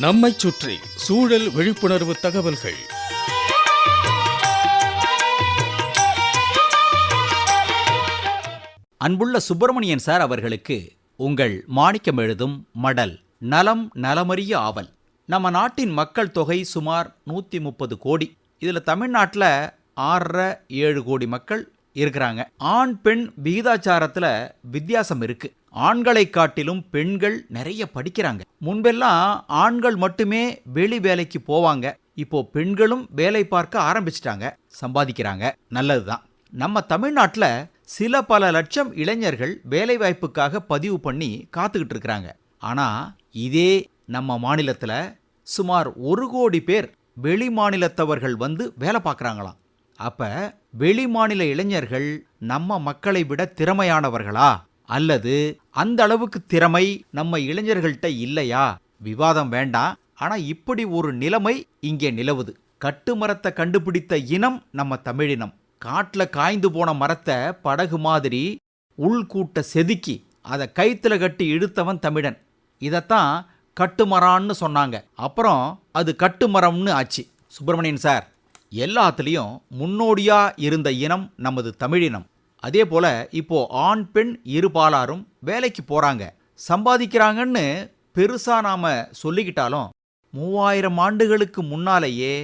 நம்மைச் சுற்றி சூழல் விழிப்புணர்வு தகவல்கள். அன்புள்ள சுப்பிரமணியன் சார் அவர்களுக்கு உங்கள் மாணிக்கம் எழுதும் மடல் நலம் நலமறிய ஆவல். நம்ம நாட்டின் மக்கள் தொகை சுமார் நூற்றி முப்பது கோடி. இதில் தமிழ்நாட்டில் ஆறரை ஏழு கோடி மக்கள் இருக்கிறாங்க. ஆண் பெண் விகிதாச்சாரத்தில் வித்தியாசம் இருக்கு. ஆண்களை காட்டிலும் பெண்கள் நிறைய படிக்கிறாங்க. முன்பெல்லாம் ஆண்கள் மட்டுமே வெளி வேலைக்கு போவாங்க. இப்போ பெண்களும் வேலை பார்க்க ஆரம்பிச்சிட்டாங்க. சம்பாதிக்கிறாங்க. நல்லதுதான். நம்ம தமிழ்நாட்டில் சில பல லட்சம் இளைஞர்கள் வேலைவாய்ப்புக்காக பதிவு பண்ணி காத்துக்கிட்டு இருக்கிறாங்க. ஆனா இதே நம்ம மாநிலத்தில் சுமார் ஒரு கோடி பேர் வெளி மாநிலத்தவர்கள் வந்து வேலை பார்க்குறாங்களாம். அப்ப வெளிமாநில இளைஞர்கள் நம்ம மக்களை விட திறமையானவர்களா? அல்லது அந்த அளவுக்கு திறமை நம்ம இளைஞர்கள்ட்ட இல்லையா? விவாதம் வேண்டாம். ஆனா இப்படி ஒரு நிலைமை இங்கே நிலவுது. கட்டுமரத்தை கண்டுபிடித்த இனம் நம்ம தமிழினம். காட்டில் காய்ந்து போன மரத்தை படகு மாதிரி உள்கூட்ட செதுக்கி அதை கைத்தில் கட்டி இழுத்தவன் தமிழன். இதைத்தான் கட்டுமரான்னு சொன்னாங்க. அப்புறம் அது கட்டுமரம்னு ஆச்சு. சுப்பிரமணியன் சார். எல்லாத்துலேயும் முன்னோடியாக இருந்த இனம் நமது தமிழினம். அதே போல் இப்போ ஆண் பெண் இருபாலாரும் வேலைக்கு போகிறாங்க சம்பாதிக்கிறாங்கன்னு பெருசாக நாம் சொல்லிக்கிட்டாலும் மூவாயிரம் ஆண்டுகளுக்கு முன்னாலேயே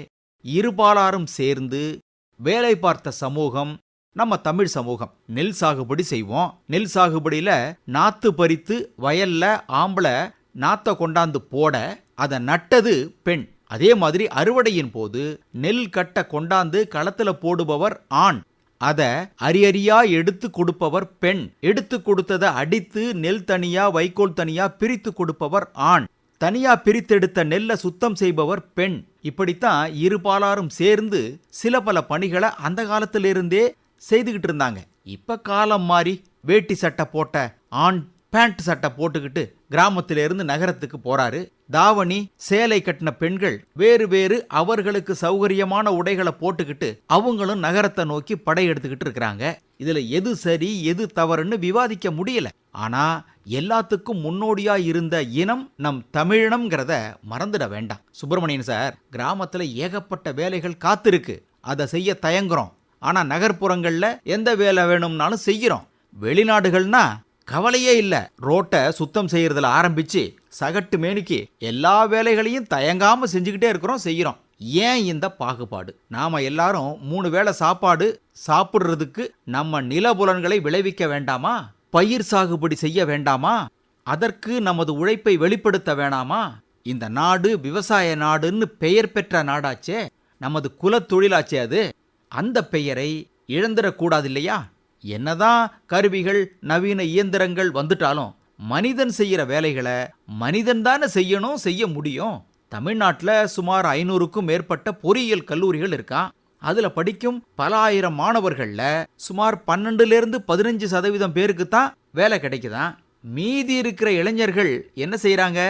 இருபாலாரும் சேர்ந்து வேலை பார்த்த சமூகம் நம்ம தமிழ் சமூகம். நெல் சாகுபடி செய்வோம். நெல் சாகுபடியில் நாற்று பறித்து வயல்ல ஆம்பளை நாத்தை கொண்டாந்து போட அதை நட்டது பெண். அதே மாதிரி அறுவடையின் போது நெல் கட்ட கொண்டாந்து களத்துல போடுபவர் ஆண். அத அரியறியா எடுத்து கொடுப்பவர் பெண். எடுத்து கொடுத்ததை அடித்து நெல் தனியா வைக்கோல் தனியா பிரித்து கொடுப்பவர் ஆண். தனியா பிரித்தெடுத்த நெல்லை சுத்தம் செய்பவர் பெண். இப்படித்தான் இருபாலாரும் சேர்ந்து சில பல பணிகளை அந்த காலத்திலிருந்தே செய்துகிட்டு இருந்தாங்க. இப்ப காலம் மாறி வேட்டி சட்டை போட்ட ஆண் பேண்ட் சட்டை போட்டுக்கிட்டு கிராமத்திலிருந்து நகரத்துக்கு போறாரு. தாவணி சேலை கட்டின பெண்கள் வேறு வேறு அவர்களுக்கு சௌகரியமான உடைகளை போட்டுக்கிட்டு அவங்களும் நகரத்தை நோக்கி படையெடுத்துக்கிட்டு இருக்கிறாங்க. இதுல எது சரி எது தவறுன்னு விவாதிக்க முடியல. ஆனா எல்லாத்துக்கும் முன்னோடியா இருந்த இனம் நம் தமிழினம்ங்கிறத மறந்துட வேண்டாம். சுப்பிரமணியன் சார் கிராமத்துல ஏகப்பட்ட வேலைகள் காத்திருக்கு. அதை செய்ய தயங்குறோம். ஆனா நகர்ப்புறங்கள்ல எந்த வேலை வேணும்னாலும் செய்கிறோம் வெளிநாடுகள்னா கவலையே இல்லை. ரோட்டை சுத்தம் செய்யறதுல ஆரம்பிச்சு சகட்டு மேனிக்கு எல்லா வேலைகளையும் தயங்காம செஞ்சுக்கிட்டே இருக்கிறோம் செய்கிறோம். ஏன் இந்த பாகுபாடு? நாம எல்லாரும் மூணு வேளை சாப்பாடு சாப்பிடுறதுக்கு நம்ம நிலபுலன்களை விளைவிக்க வேண்டாமா? பயிர் சாகுபடி செய்ய வேண்டாமா? அதற்கு நமது உழைப்பை வெளிப்படுத்த வேணாமா? இந்த நாடு விவசாய நாடுன்னு பெயர் பெற்ற நாடாச்சே. நமது குலத் தொழிலாச்சே அது. அந்த பெயரை இழந்துடக்கூடாது இல்லையா? என்னதான் கருவிகள் நவீன இயந்திரங்கள் வந்துட்டாலும் மனிதன் செய்கிற வேலைகளை மனிதன் தானே செய்யணும் செய்ய முடியும். தமிழ்நாட்டில் சுமார் ஐநூறுக்கும் மேற்பட்ட பொறியியல் கல்லூரிகள் இருக்கான் அதில் படிக்கும் பல ஆயிரம் மாணவர்களில் சுமார் பன்னெண்டுலேருந்து பதினஞ்சு சதவீதம் பேருக்கு தான் வேலை கிடைக்குதான் மீதி இருக்கிற இளைஞர்கள் என்ன செய்கிறாங்க?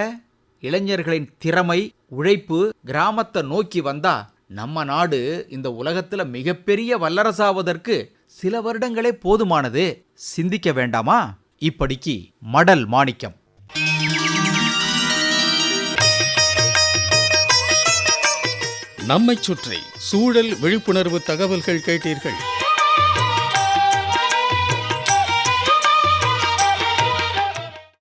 இளைஞர்களின் திறமை உழைப்பு கிராமத்தை நோக்கி வந்தா நம்ம நாடு இந்த உலகத்தில் மிகப்பெரிய வல்லரசாவதற்கு சில வருடங்களே போதுமானது. சிந்திக்க வேண்டாமா? இப்படிக்கு மடல் மாணிக்கம். நம்மை சுற்றி சூழல் விழிப்புணர்வு தகவல்கள் கேட்டீர்கள்.